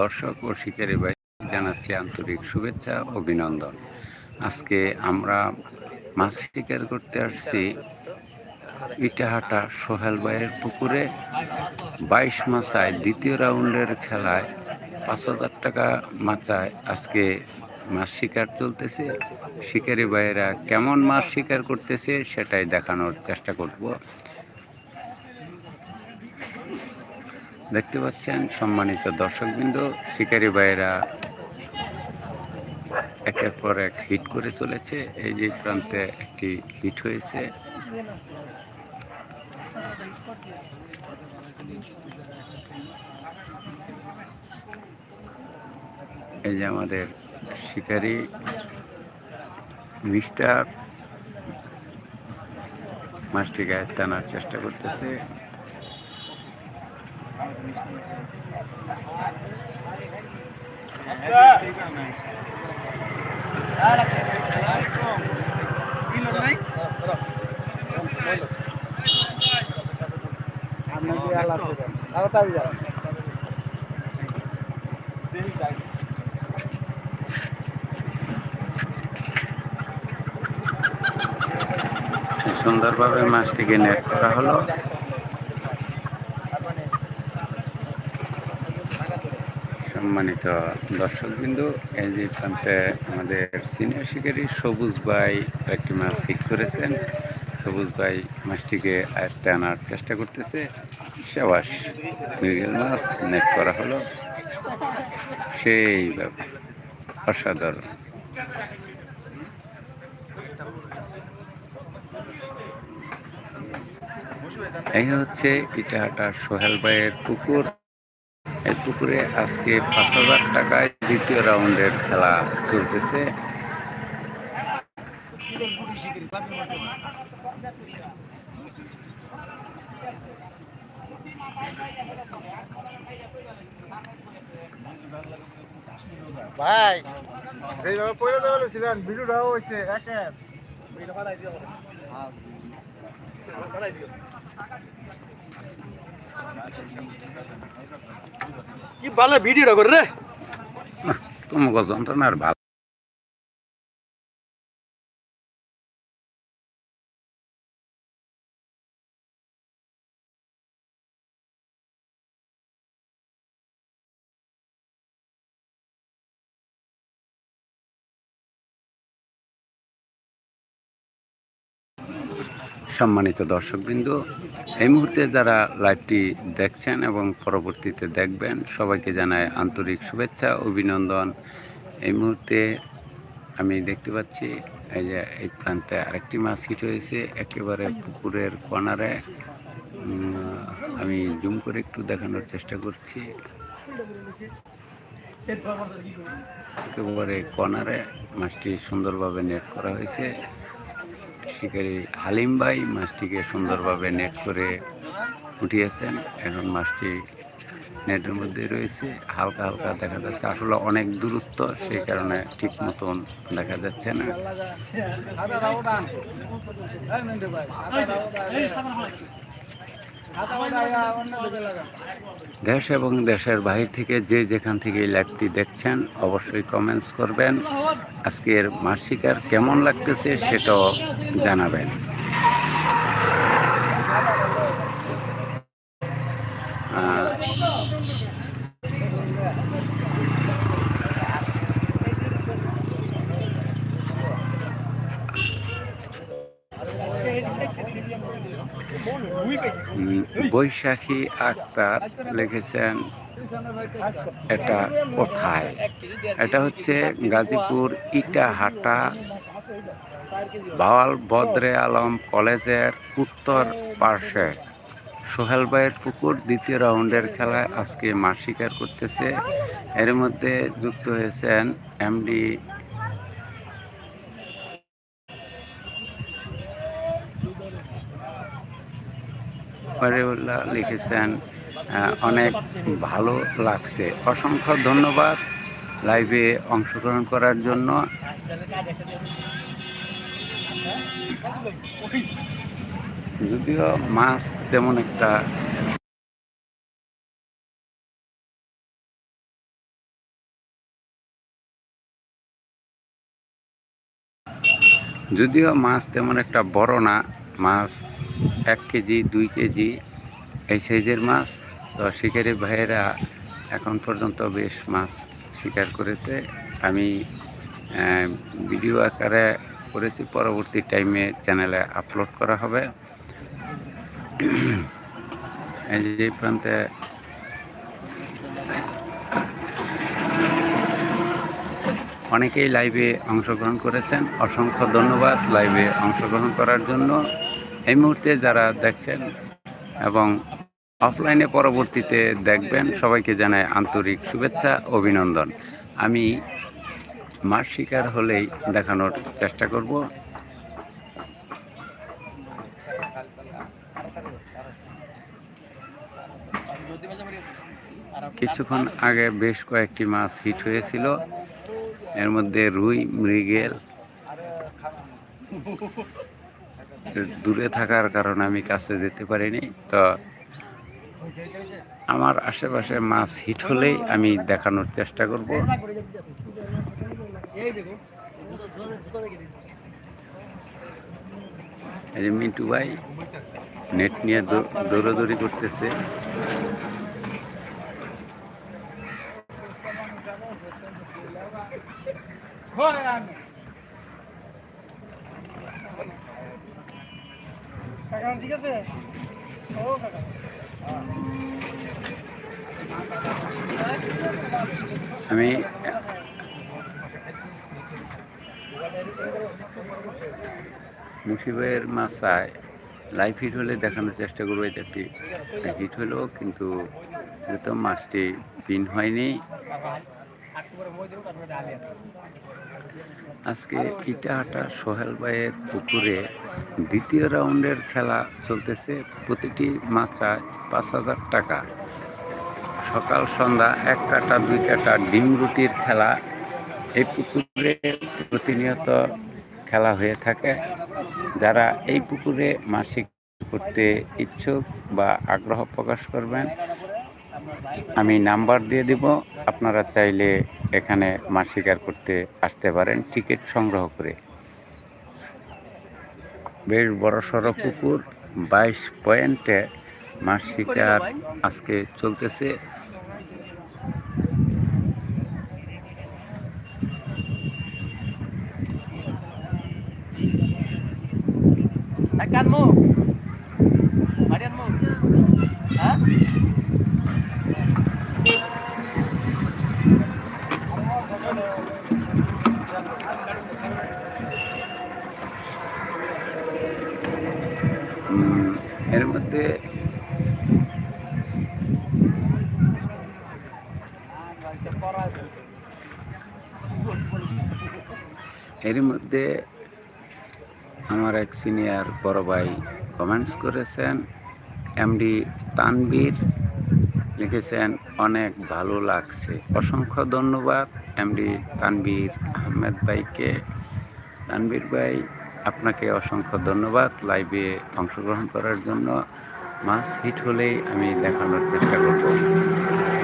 দর্শক ও শিকারী ভাই, জানাচ্ছি আন্তরিক শুভেচ্ছা, অভিনন্দন। আজকে আমরা মাছ শিকার করতে আসছি ইটাহাটা সোহেল ভাইয়ের পুকুরে। বাইশ মাচায় দ্বিতীয় রাউন্ডের খেলায় পাঁচ হাজার টাকা মাচায় আজকে মাছ শিকার চলতেছে। শিকারী ভাইয়েরা কেমন মাছ শিকার করতেছে সেটাই দেখানোর চেষ্টা করব। দেখতে পাচ্ছেন সম্মানিত দর্শকবৃন্দ, শিকারী ভাইয়েরা একের পর এক হিট করে চলেছে। এই যে প্রান্তে একটি হিট হয়েছে। এই যে আমাদের শিকারি মিস্টার মাছটি গায়ে টানার চেষ্টা করতেছে। সুন্দরভাবে মাছটিকে নেট করা হলো। সম্মানিত দর্শকবিন্দু এই যে প্রান্তে আমাদের সিনিয়র শিকারী সবুজ ভাই একটি মাছ ঠিক করেছেন। সবুজ ভাই মাছটিকে আয়ত্তে আনার চেষ্টা করতেছে। সেবাস মৃগেল মাছ নেট করা হলো। সেই ব্যাপার, অসাধারণ। এই হচ্ছে ইটাহাটার সোহেল ভাইয়ের পুকুর। পুকুরে আজকে পাঁচ হাজার টাকায় দ্বিতীয় রাউন্ডের খেলা চলতেছে। ভাই, যেইভাবে পড়ে দেওয়া বলেছিলেন ভিডিওটাও হয়েছে একের। কি ভালো ভিডিওটা করে রে? তোমাকে যন্ত্রণার ভালো সম্মানিত দর্শকবৃন্দ, এই মুহূর্তে যারা লাইভটি দেখছেন এবং পরবর্তীতে দেখবেন, সবাইকে জানায় আন্তরিক শুভেচ্ছা, অভিনন্দন। এই মুহূর্তে আমি দেখতে পাচ্ছি, এই যে এই প্রান্তে আরেকটি মাছ হিট হয়েছে, একেবারে পুকুরের কর্নারে। আমি জুম করে একটু দেখানোর চেষ্টা করছি। একেবারে কর্নারে মাছটি সুন্দরভাবে নেট করা হয়েছে। শিকারী হালিম ভাই মাছটিকে সুন্দরভাবে নেট করে উঠিয়েছেন। এখন মাছটি নেটের মধ্যে রয়েছে। হালকা হালকা দেখা যাচ্ছে। আসলে অনেক দূরত্ব, সেই কারণে ঠিক মতন দেখা যাচ্ছে না। দেশ এবং দেশের বাহির থেকে যে যেখান থেকে এই লাইভটি দেখছেন, অবশ্যই কমেন্টস করবেন। আজকের মাসিকার কেমন লাগতেছে সেটাও জানাবেন। বৈশাখী আক্তার লিখেছেন এটা কোথায়। এটা হচ্ছে গাজীপুর ইটাহাটা বাওয়াল বদরে আলম কলেজের উত্তর পার্শ্বে। সোহেল ভাইয়ের পুকুর দ্বিতীয় রাউন্ডের খেলায় আজকে মাছ শিকার করতেছে। এর মধ্যে যুক্ত হয়েছেন এমডি জফারিউল্লাহ লিখেছেন অনেক ভালো লাগছে। অসংখ্য ধন্যবাদ লাইভে অংশগ্রহণ করার জন্য। যদিও মাছ তেমন একটা যদিও মাছ তেমন একটা বড় না, মাছ এক কেজি, দুই কেজি এই সাইজের মাছ। তো শিকারি ভাইয়েরা এখন পর্যন্ত বেশ মাছ শিকার করেছে। আমি ভিডিও আকারে করেছি। পরবর্তী টাইমে চ্যানেলে আপলোড করা হবে। এই যে প্রান্তে অনেকেই লাইভে অংশগ্রহণ করেছেন। অসংখ্য ধন্যবাদ লাইভে অংশগ্রহণ করার জন্য। এই মুহূর্তে যারা দেখছেন এবং অফলাইনে পরবর্তীতে দেখবেন, সবাইকে জানাই আন্তরিক শুভেচ্ছা, অভিনন্দন। আমি মাছ শিকার হলেই দেখানোর চেষ্টা করব। কিছুক্ষণ আগে বেশ কয়েকটি মাছ হিট হয়েছিল। এর মধ্যে রুই, মৃগেল দূরে থাকার কারণে আমি কাছে যেতে পারিনি। তো আমার আশেপাশে মাছ হিট হলেই আমি দেখানোর চেষ্টা করব। এই যে মিন্টু ভাই নেট নিয়ে দৌড়াদৌড়ি করতেছে। কাকা ঠিক আছে ও কাকা আমি মুসিবের মাছায় লাইভ হিট হলে দেখানোর চেষ্টা করব, এটা একটি হিট হলো, কিন্তু যেহেতু মাছটি পিন হয়নি। আজকে ইটাহাটা সোহেল ভাইয়ের পুকুরে দ্বিতীয় রাউন্ডের খেলা চলতেছে, প্রতিটি মাছায় পাঁচ হাজার টাকা। সকাল, সন্ধ্যা এক কাটা দুই কাটা ডিম রুটির খেলা। এই পুকুরে প্রতিনিয়ত খেলা হয়ে থাকে। যারা এই পুকুরে মাসিক করতে ইচ্ছুক বা আগ্রহ প্রকাশ করবেন, আমি নাম্বার দিয়ে দিব। আপনারা চাইলে এখানে মাছ শিকার করতে আসতে পারেন, টিকিট সংগ্রহ করে। বেশ বড় সড়ো পুকুর, বাইশ পয়েন্টে মাছ শিকার আজকে চলতেছে। Akan mo. Marian mo. Ha? এর মধ্যে এর মধ্যে আমার এক সিনিয়র বড় ভাই কমেন্টস করেছেন। এমডি তানবীর লিখেছেন, অনেক ভালো লাগছে। অসংখ্য ধন্যবাদ এমডি তানবীর আহমেদ ভাইকে। তানবীর ভাই, আপনাকে অসংখ্য ধন্যবাদ লাইভে অংশগ্রহণ করার জন্য। মাছ হিট হলেই আমি দেখানোর চেষ্টা করব।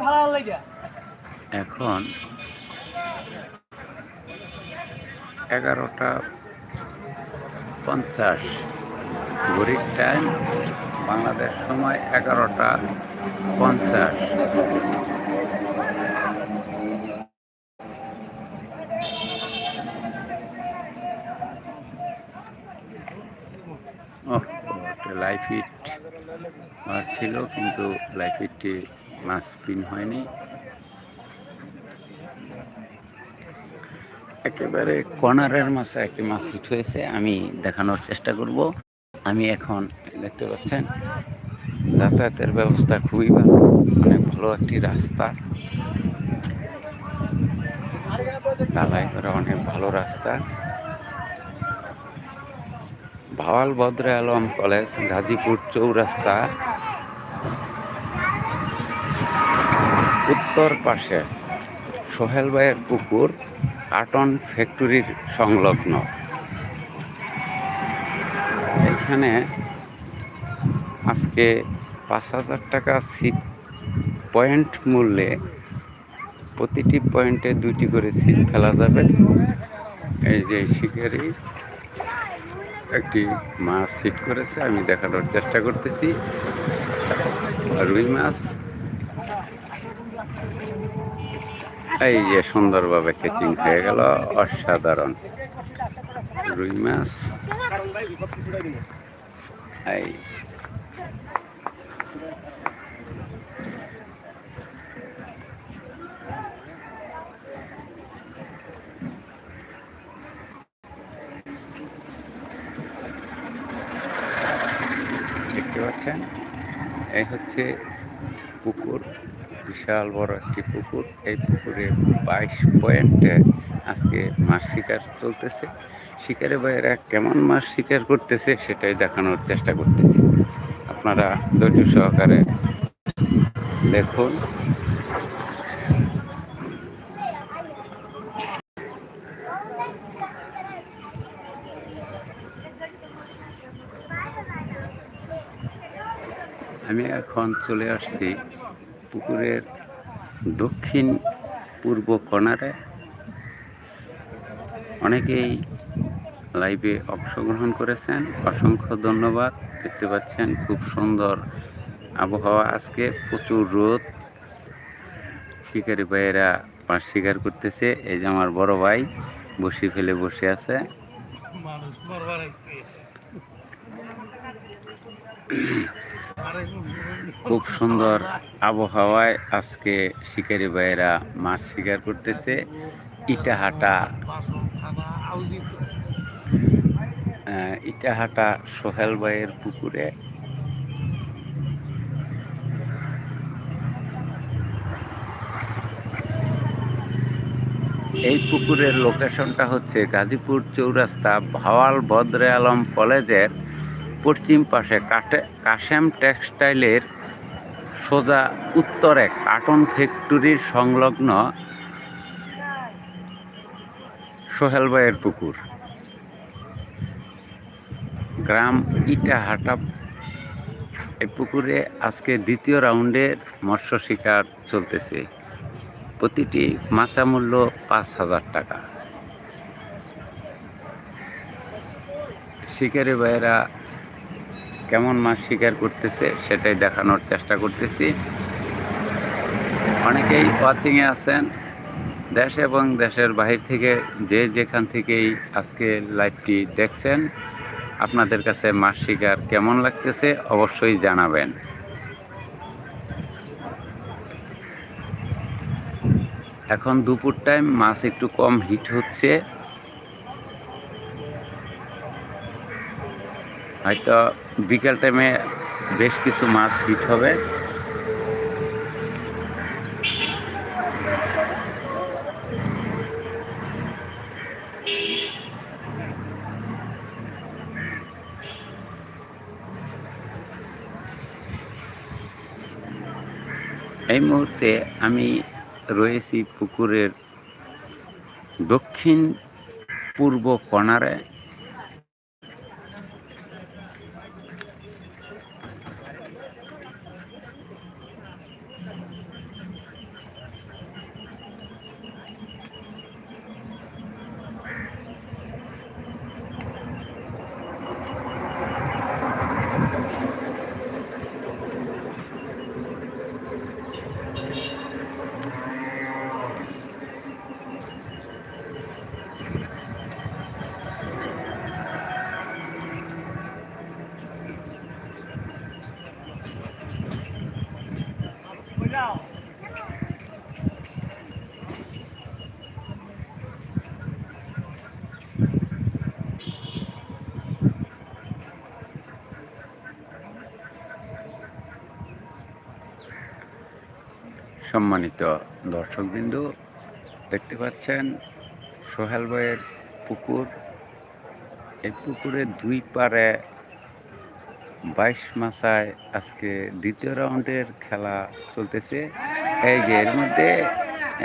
ভালো লাগিয়া। এখন এগারোটা পঞ্চাশ। ঘড়ির টাইম বাংলাদেশ সময় এগারোটা পঞ্চাশ। লাইফ হিট মাছ ছিল, কিন্তু লাইফ হিটটি মাছ স্পিন হয়নি। একেবারে কর্নারের মাছে একটি মাছ হিট হয়েছে, আমি দেখানোর চেষ্টা করব। আমি এখন দেখতে পাচ্ছেন, যাতায়াতের ব্যবস্থা খুবই ভালো অনেক ভালো একটি রাস্তা। ঢালাই করা অনেক ভালো রাস্তা। ভাওয়াল বদ্রে আলম কলেজ, গাজীপুর চৌরাস্তা, উত্তর পাশে সোহেল ভাইয়ের পুকুর কার্টন ফ্যাক্টরির সংলগ্ন। এখানে আজকে পাঁচ হাজার টাকা সিট পয়েন্ট মূল্যে প্রতিটি পয়েন্টে দুটি করে সিট ফেলা যাবে। এই যে শিকারি একটি মাছ সিট করেছে, আমি দেখানোর চেষ্টা করতেছি। রুই মাছ। এই যে সুন্দরভাবে কেচিং হয়ে গেল, অসাধারণ। রুই মাছ। এই। দেখতে পাচ্ছেন। এই হচ্ছে পুকুর, বিশাল বড় একটি পুকুর। এই পুকুরে বাইশ পয়েন্টে আজকে মাছ শিকার চলতেছে। শিকারে বাইরা কেমন মাছ শিকার করতেছে সেটাই দেখানোর চেষ্টা করতেছি। আপনারা ধৈর্য সহকারে দেখুন আমি এখন চলে আসছি পুকুরের দক্ষিণ পূর্ব কর্নারে অনেকেই লাইভে অংশগ্রহণ করেছেন। অসংখ্য ধন্যবাদ। দেখতে পাচ্ছেন খুব সুন্দর আবহাওয়া। আজকে প্রচুর রোদ। শিকারি ভাইয়েরা মাছ শিকার করতেছে। এই যে আমার বড় ভাই বসি ফেলে বসে আছে। মানুষ খুব সুন্দর আবহাওয়ায় আজকে শিকারি ভাইয়েরা মাছ শিকার করতেছে। ইটাহাটা। ইটাহাটা সোহেল ভাইয়ের পুকুরে। এই পুকুরের লোকেশনটা হচ্ছে গাজীপুর চৌরাস্তা ভাওয়াল বদ্রে আলম কলেজের পশ্চিম পাশে কাটে কাশেম টেক্সটাইলের সোজা উত্তরে কার্টন ফ্যাক্টরির সংলগ্ন সোহেল ভাইয়ের পুকুর। গ্রাম ইটাহাটা এই পুকুরে আজকে দ্বিতীয় রাউন্ডের মৎস্য শিকার চলতেছে। প্রতিটি মাচা মূল্য পাঁচ হাজার টাকা। শিকারি ভাইয়েরা কেমন মাছ শিকার করতেছে সেটাই দেখানোর চেষ্টা করতেছি। অনেকেই ওয়াচিংয়ে আছেন, দেশ এবং দেশের বাহির থেকে যে যেখান থেকেই আজকে লাইভটি দেখছেন, আপনাদের কাছে মাছ শিকার কেমন লাগতেছে অবশ্যই জানাবেন। এখন দুপুর টাইম মাছ একটু কম হিট হচ্ছে। হয়তো বিকেল টাইমে বেশ কিছু মাছ হিট হবে। এই মুহূর্তে আমি রয়েছি পুকুরের দক্ষিণ পূর্ব কর্নারে সম্মানিত দর্শকবিন্দু, দেখতে পাচ্ছেন সোহেল ভাইয়ের পুকুর। এই পুকুরের দুই পারে বাইশ মাসায় আজকে দ্বিতীয় রাউন্ডের খেলা চলতেছে। এই যে এর মধ্যে,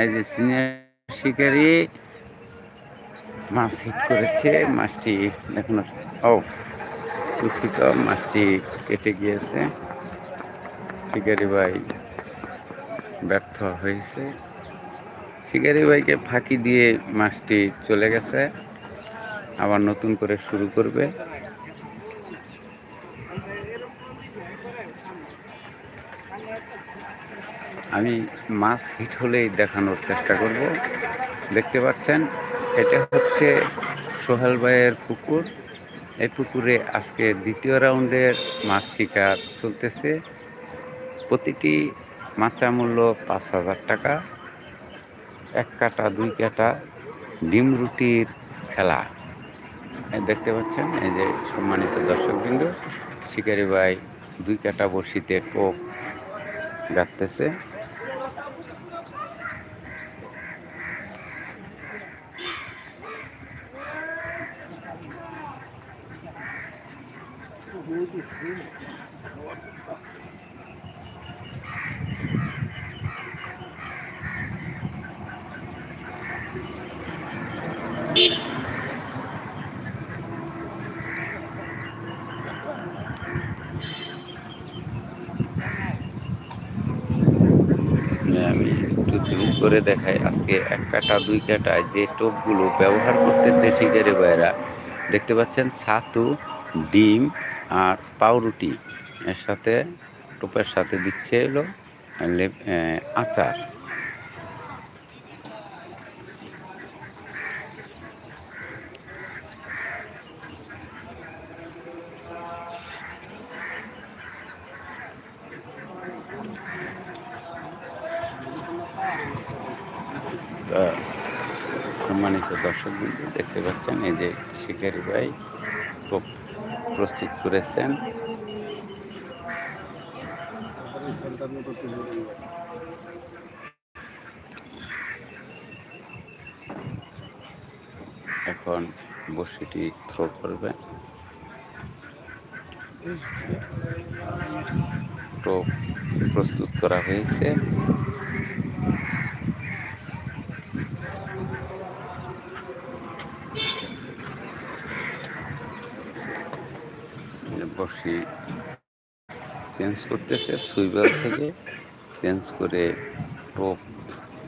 এই যে সিনিয়র শিকারি মাছ হিট করেছে, মাছটি এখনও অফ। দুঃখিত, মাছটি কেটে গিয়েছে। শিকারি ভাই ব্যর্থ হয়েছে। শিকারি ভাইকে ফাঁকি দিয়ে মাছটি চলে গেছে। আবার নতুন করে শুরু করবে। আমি মাছ হিট হলেই দেখানোর চেষ্টা করব। দেখতে পাচ্ছেন, এটা হচ্ছে সোহেল ভাইয়ের পুকুর। এই পুকুরে আজকে দ্বিতীয় রাউন্ডের মাছ শিকার চলতেছে। প্রতিটি মাচা মূল্য পাঁচ হাজার টাকা। এক কাটা, দুই কাটা ডিম রুটির খেলা। দেখতে পাচ্ছেন, এই যে সম্মানিত দর্শকবৃন্দ, শিকারি ভাই দুই কাটা বড়শিতে টোপ গাঁথতেছে একটু জুম করে দেখায় আজকে এক কাটা, দুই কাটা যে টোপগুলো ব্যবহার করতেছে শিকারে বাইরা দেখতে পাচ্ছেন ছাতু, ডিম আর পাউরুটি। এর সাথে, টোপের সাথে দিচ্ছে এলো আচার তা সম্মানিত দর্শক দেখতে পাচ্ছেন এই যে শিকারি ভাই প্রস্তুত করেছেন। এখন বসিটি থ্রো করবে। টোপ প্রস্তুত করা হয়েছে। বসি চেঞ্জ করতেছে সুইবার থেকে চেঞ্জ করে টোপ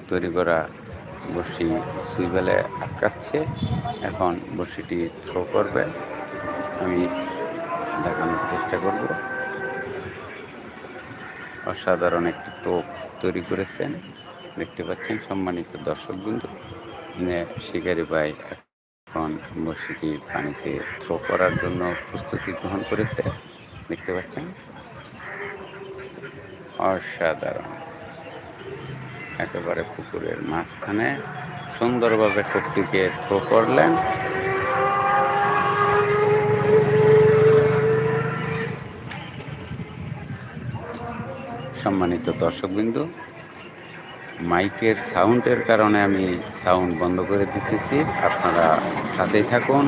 তৈরি করা বসি সুইবেলে আটকাচ্ছে। এখন বসিটি থ্রো করবে। আমি দেখানোর চেষ্টা করব। অসাধারণ একটি টোপ তৈরি করেছেন। দেখতে পাচ্ছেন সম্মানিত দর্শকবৃন্দ। শিকারি ভাই এখন পানিতে থ্রো করার জন্য প্রস্তুতি গ্রহণ করেছে, দেখতে পাচ্ছেন? অসাধারণ। একেবারে পুকুরের মাঝখানে সুন্দরভাবে টোপটিকে থ্রো করলেন। সম্মানিত দর্শকবৃন্দ মাইকের সাউন্ডের কারণে আমি সাউন্ড বন্ধ করে দিতেছি। আপনারা সাথেই থাকুন।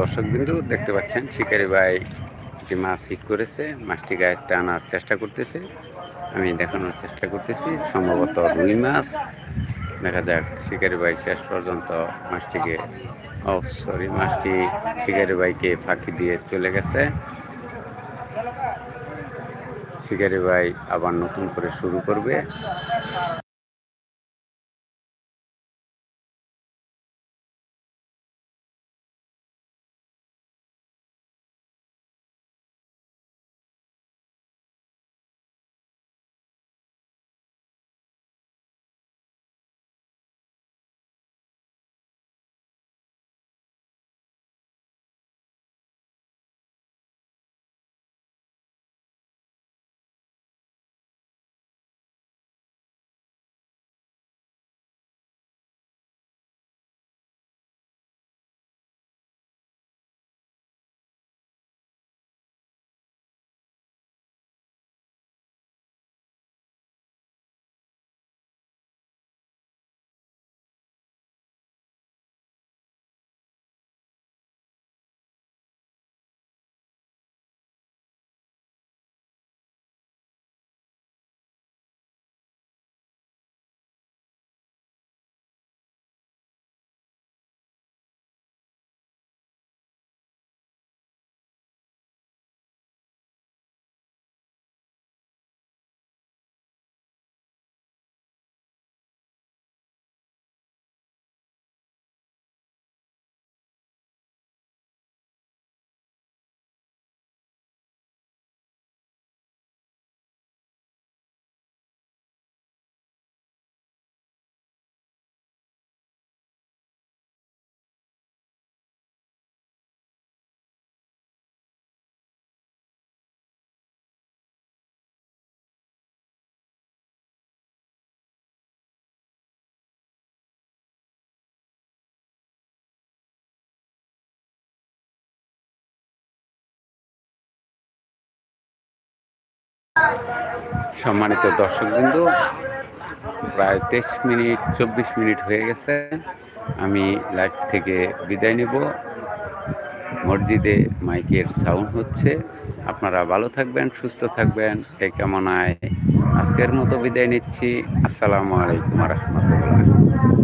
দর্শক বিন্দু দেখতে পাচ্ছেন, শিকারি ভাই যে মাছ হিট করেছে, মাছটি গায়ে টানার চেষ্টা করতেছে। আমি দেখানোর চেষ্টা করতেছি, সম্ভবত রুই মাছ। দেখা যাক, শিকারি ভাই শেষ পর্যন্ত মাছটিকে, ও সরি মাছটি শিকারি ভাইকে ফাঁকি দিয়ে চলে গেছে। শিকারি ভাই আবার নতুন করে শুরু করবে। সম্মানিত দর্শকবৃন্দ, প্রায় তেইশ মিনিট, চব্বিশ মিনিট হয়ে গেছে। আমি লাইভ থেকে বিদায় নেব। মসজিদে মাইকের সাউন্ড হচ্ছে। আপনারা ভালো থাকবেন, সুস্থ থাকবেন। এই আয় আজকের মতো বিদায় নিচ্ছি। আসসালামু আলাইকুম রহমতুল্লাহ।